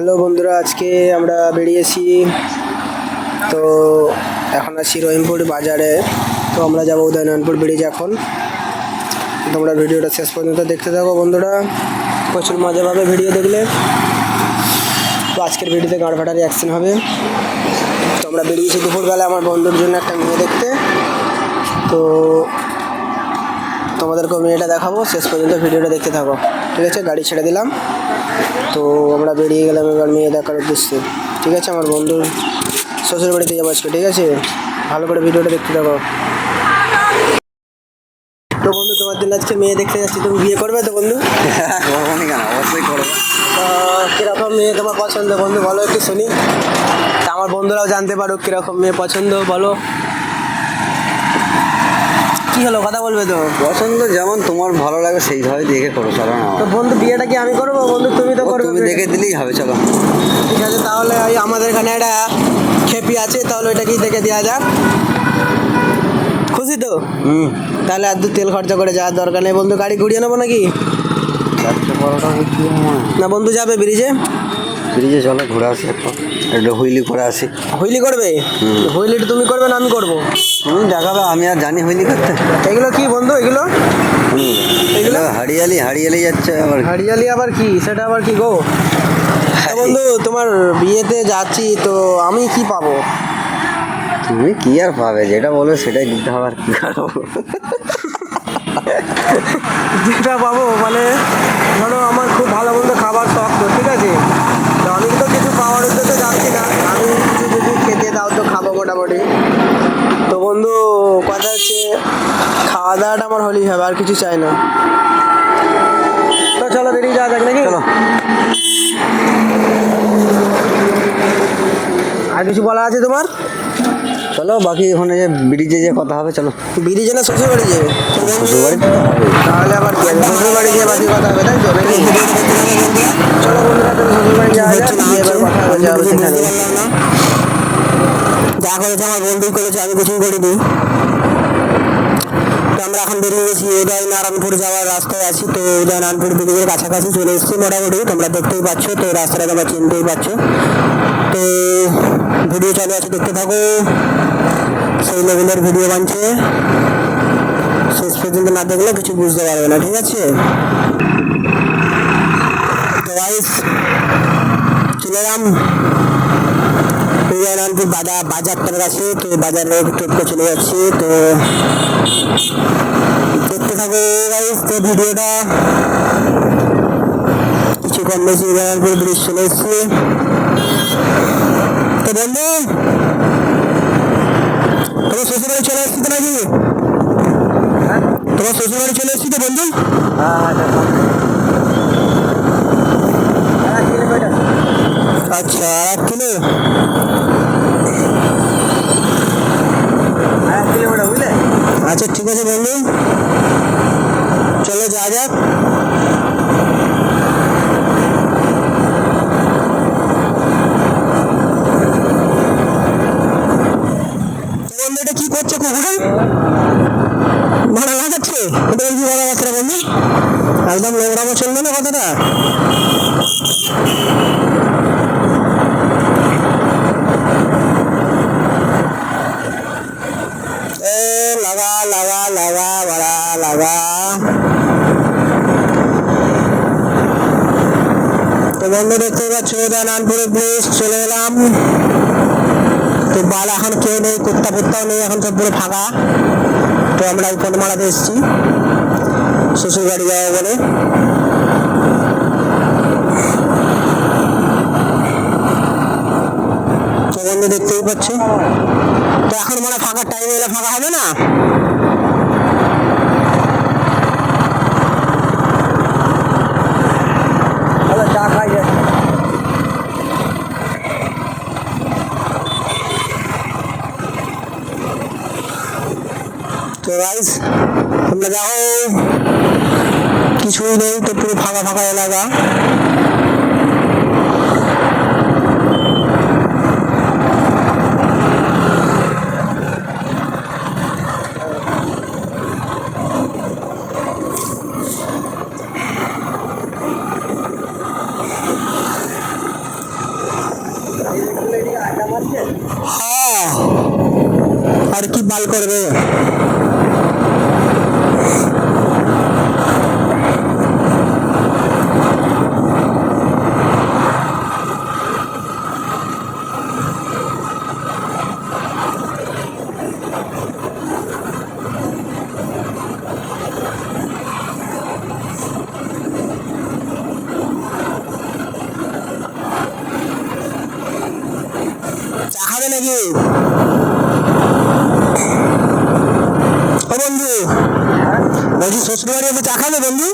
Hello বন্ধুরা, আজকে আমরা বেরিয়েছি। তো এখন আছি রহিমপুর বাজারে। তো আমরা যাব উদয়নারায়ণপুর ব্রিজ এখন। তোমরা ভিডিওটা শেষ পর্যন্ত দেখতে থাকো বন্ধুরা। প্রচুর মজা পাবে ভিডিও দেখলে। তো আজকের ভিডিওতে গাঁড় ফাটার অ্যাকশন হবে। তো আমরা বেরিয়েছি দুপুরবেলা আমার বন্ধুর জন্য একটা মেয়ে দেখতে। তো তোমাদেরকে মেয়েটা দেখাবো। শেষ পর্যন্ত ভিডিওটা দেখতে থাকো। ঠিক আছে, গাড়ি ছেড়ে দিলাম। তো আমরা বেরিয়ে গেলাম এবার মেয়ে দেখার উদ্দেশ্যে। ঠিক আছে আমার বন্ধুর শ্বশুর বাড়িতে যাব আজকে ঠিক আছে? ভালো করে ভিডিওটা দেখতে থাকো। তো বন্ধু তোমার জন্য আজকে মেয়ে দেখতে যাচ্ছি তুমি বিয়ে করবে তো বন্ধু? করব নি কেন? অবশ্যই করব। কীরকম মেয়ে তোমার পছন্দ বন্ধু? বলো একটু শুনি। তা আমার বন্ধুরাও জানতে পারো কীরকম মেয়ে পছন্দ বলো। কি হলো কথা বলবে তো? পছন্দ যেমন তোমার ভালো লাগে সেইভাবে দেখে করো চলো না। তো বন্ধু বিয়েটা কি আমি করব বন্ধু? তুমি তো করবে তুমি দেখে দিলেই হবে চলো। ঠিক আছে তাহলে ওই আমাদের এখানে একটা খেপি আছে তাহলে ওইটা কি দেখে দেওয়া যাক। খুশি তো? হুম। তাহলে আর দু তেল খরচা করে যাওয়ার দরকার নেই বন্ধু গাড়ি ঘুরিয়ে নেব নাকি? না বন্ধু যাবে ব্রিজে? ব্রিজে চলো ঘুরে আসি একটু। একটু হুইলি করে আসি হুইলি করবে? হুম। হুইলিটা তুমি করবে না আমি করব। তুমি দেখাবে আমি আর জানি হুইলি করতে। এগুলো কি বন্ধু এগুলো? হুম এগুলো? হারিয়ালি হারিয়ালি যাচ্ছে আবার। হারিয়ালি আবার কি? সেটা আবার কি গো? তা বন্ধু তোমার বিয়েতে যাচ্ছি তো আমি কি পাবো? তুমি কি আর পাবে? যেটা বলবে সেটাই দিতে হবে আর কি যেটা পাবো মানে ধরো আমার খুব ভালো মন্দ খাবার শখ তো ঠিক আছে তো আমি তো কিছু পাওয়ার উদ্দেশ্যে যাচ্ছি না আমি কিছু যদি খেতে দাও তো খাব মোটামুটি তো বন্ধু কথা হচ্ছে খাওয়া দাওয়াটা আমার হলেই চাই না। তো চলো বেরিয়ে যাওয়া যাক নাকি? চলো। আর কিছু বলা আছে তোমার? চলো বাকি ওখানে যে ব্রিজে যে কথা হবে চলো। বিরিজে না শ্বশুর বাড়ি যাবে? শ্বশুর বাড়ি তাহলে আবার কি আছে শ্বশুর বাড়ি গিয়ে বাকি কথা হবে তাই তো নাকি? চলো বন্ধুরা তাহলে শ্বশুর বাড়ি যাওয়া যাক এবার কথা হবে যাবে সেখানে। যা করেছে আমার বন্ধুই করেছে আমি কিছুই করিনি। তো আমরা এখন বেরিয়ে গেছি। উদয় নারায়ণপুর যাওয়ার রাস্তায় আছি। তো উদয় নারায়ণপুর ব্রিজের কাছাকাছি চলে এসেছি মোটামুটি। তোমরা দেখতেই পাচ্ছ, তো রাস্তাটা তোমরা চিনতেই পারছ তো ভিডিও চালু আছে, দেখতে থাকো। সেই লেভেলের ভিডিও বানছে। শেষ পর্যন্ত না দেখলে কিছু বুঝতে পারবে না, ঠিক আছে? তো গাইস চলে এলাম। উদয়নারায়ণপুর বাজার বাজারটার কাছে। তো বাজারে টোপকে চলে যাচ্ছি। তো দেখতে থাকো গাইস তো ভিডিওটা কিছু কম বেশি উদয়নারায়ণপুর ব্রিজ চলে এসেছি তো বন্ধু, তোমার শ্বশুরবাড়ি চলে এসেছি তো নাকি? তোমার শ্বশুরবাড়ি চলে এসেছি তো বন্ধু? আচ্ছা এক কিলো। আচ্ছা ঠিক আছে বন্ধু চলো যা যাক তো বন্ধু এটা কি করছে কুকুরে ভালো লাগাচ্ছে এটা কি ভালো লাগছে রে বন্ধু একদম নোংরামো চলবে না কথাটা এ লাগা লাগা লাগা বড়া লাগা বন্ধু দেখতে পাচ্ছ নানপুরে ব্রিজ চলে এলাম। তো বাল এখন কেউ নেই, কুত্তা ফুত্তাও নেই, এখন সব পুরো ফাঁকা। তো আমরা উপর মারাতে এসেছি। শ্বশুর বাড়ি যাব বলে। তো বন্ধু দেখতেই পাচ্ছ। তো এখন মানে ফাঁকা টাইম এলে ফাঁকা হবে না? তো গাইস তোমরা দেখো, কিছুই নেই, তো পুরো ফাঁকা ফাঁকা এলাকা। হ্যাঁ। আর কি বাল করবে চা খাবে নাকি ও বন্ধু বাড়ি চা খাবে বন্ধু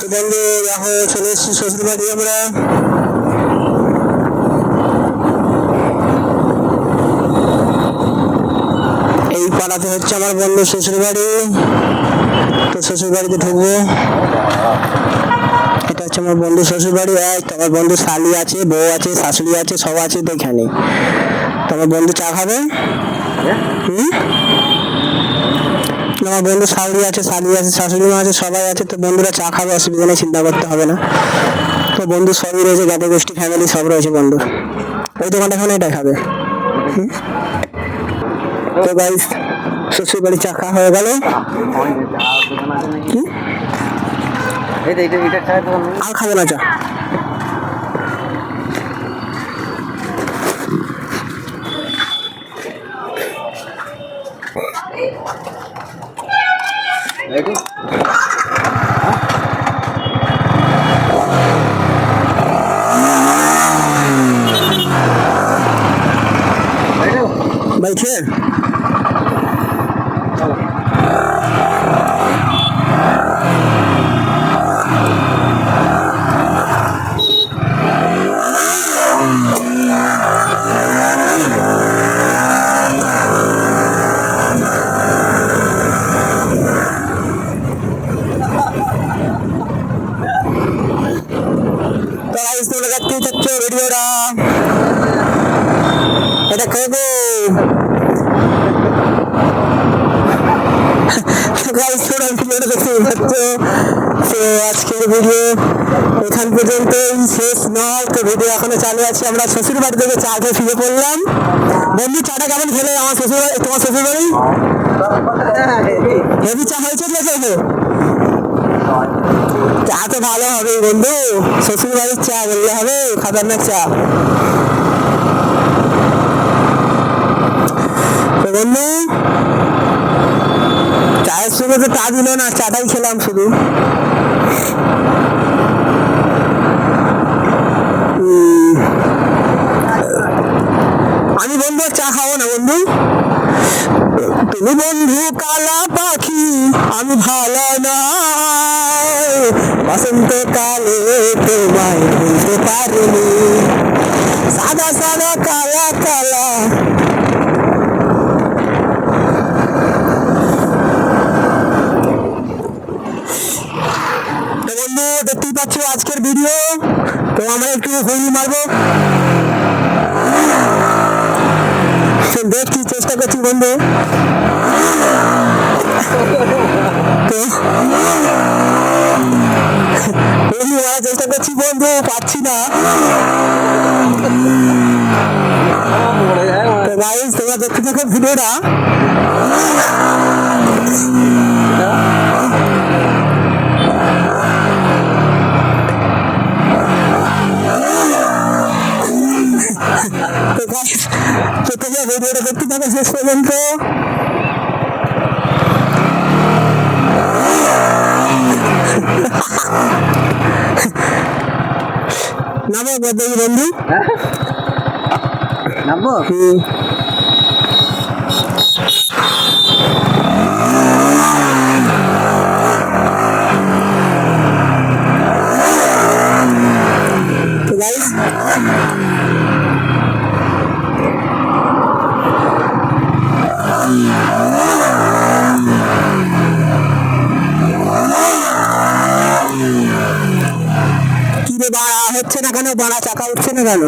তো বন্ধু দেখো চলে এসেছি শ্বশুর বাড়ি আমরা এই পাড়াতে হচ্ছে আমার বন্ধু শ্বশুর বাড়ি। তো শ্বশুর বাড়িতে ঢুকবো। এটা হচ্ছে আমার বন্ধু শ্বশুর বাড়ি। এক তো আমার বন্ধু শালি আছে, বউ আছে, শাশুড়ি আছে, সব আছে তো এখানে। তো আমার বন্ধু চা খাবে? হুম? আমার বন্ধু শাশুড়ি আছে, শালি আছে, শাশুড়ি মা আছে, সবাই আছে, তো বন্ধুরা চা খাবে, অসুবিধা নেই, চিন্তা করতে হবে না। তো বন্ধু সবই রয়েছে গাতে গোষ্ঠী ফ্যামিলি সব রয়েছে বন্ধু। ওই দোকানটা খানে এটা খাবে হুম? তো গাইস শ্বশুর বাড়ি চাকা হয়ে গেল। কি? আর খাবে না চা। এইটি? এইটো? बैठे তো গাইস তোমরা দেখতেই থাকছো ভিডিওটা এটা খাব গাইস তোমরা ভিডিওটা দেখতে পাচ্ছ তো আজকের ভিডিও এখান পর্যন্তই। শেষ নয়, তো ভিডিও এখনও চালু আছে। আমরা শ্বশুর বাড়ি থেকে চা খেয়ে ফিরে পড়লাম। বন্ধু, চাটা কেমন খেলে? আমার শ্বশুর তোমার শ্বশুর বাড়ি হেভি চা হয়েছে তো চা তো ভালো হবে বন্ধু। শ্বশুর বাড়ির চা বললে হবে খাতারনাক চা। তো বন্ধু, চায়ের সঙ্গে তো চা দিল না, চাটাই খেলাম শুধু। আমি বন্ধু, চা খাব না বন্ধু? তুমি বন্ধু কালা পাখি, আমি ভালো না বসন্ত কালে তোমায় ভুলতে পারিনি। সাদা সাদা কালা কালা তো বন্ধু দেখতেই পাচ্ছ আজকের ভিডিও তো আমরা একটু হইনি মারবো। দেখছি, চেষ্টা করছি বন্ধু। তো, হইনি মারার চেষ্টা করছি বন্ধু পাচ্ছি না। তো গাইস তোমরা দেখতে থাকো ভিডিওটা। ভিডিওটা করতে থাকো শেষ পর্যন্ত। নামো বন্ধু। নামো হুম তো গাইস বাড়া চাকা উঠছে না কেন?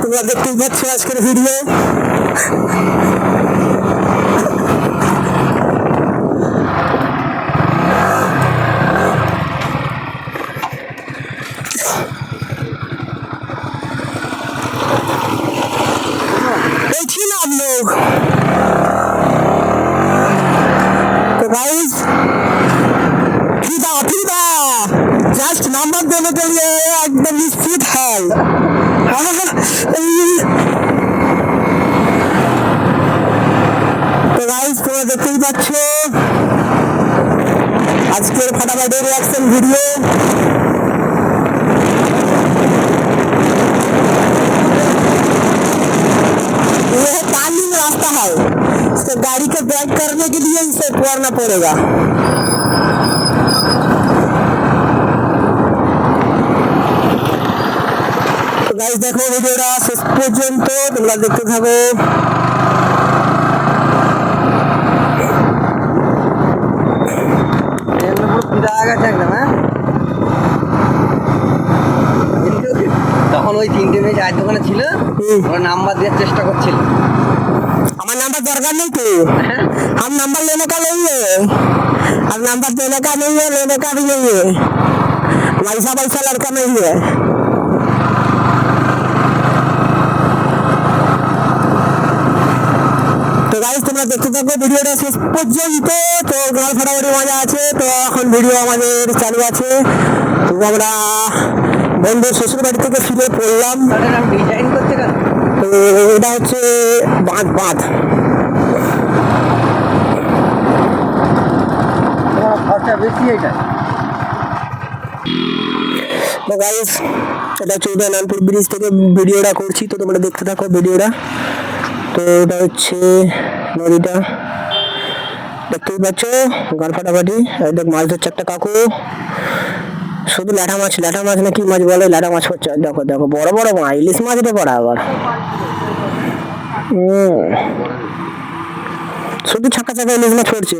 তোমরা দেখতেই পাচ্ছ আজকের ভিডিও আজকের ফাটাফাটি রিয়াকশন ভিডিও यह तालीम रास्ता है इसको गाड़ी को ब्रेक करने के लिए इसे करना पड़ेगा তো গাইস দেখো ভিডিওটা শেষ পর্যন্ত তোমরা দেখতে থাকো তখন ওই তিনটে মেয়ে চায়ের দোকানে ছিল হুম। ওরা নাম্বার দেওয়ার চেষ্টা করছিল আমার নাম্বার দরকার नहीं तो हम नंबर लेने का नहीं है अब नंबर देने का नहीं है लेने का भी नहीं है वैसा वैसा लड़का नहीं है তো গাইস তোমরা দেখতে থাকো ভিডিওটা শেষ পর্যন্ত তো গাল ফাটাফাটি মজা আছে তো এখন ভিডিও আমাদের চালু আছে তো আমরা বন্ধুর শ্বশুর বাড়ি থেকে ফিরে পড়লাম। তো এটা হচ্ছে বাঁধ বাঁধ তো গাইস এটা উদয়নারায়ণপুর ব্রিজ থেকে ভিডিওটা করছি তো তোমরা দেখতে থাকো ভিডিওটা। তো এটা হচ্ছে নদীটা। দেখতেই পাচ্ছ গান ফাটাফাটি। এই দেখ মাছ ধরছে একটা কাকু। শুধু ল্যাঠা মাছ ল্যাঠা মাছ না কি মাছ বলে? ল্যাঠা মাছ হচ্ছে দেখো দেখো বড় বড় মাছ ইলিশ মাছ এটা পড়া আবার। শুধু ছাকা ছাকা ইলিশ মাছ পড়ছে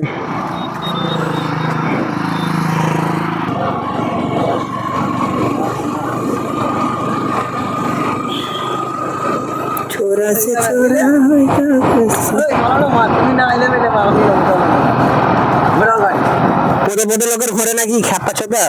ছোরা সে ছোরা পদে পদে লোকের ঘরে নাকি খ্যাপা ছোপা?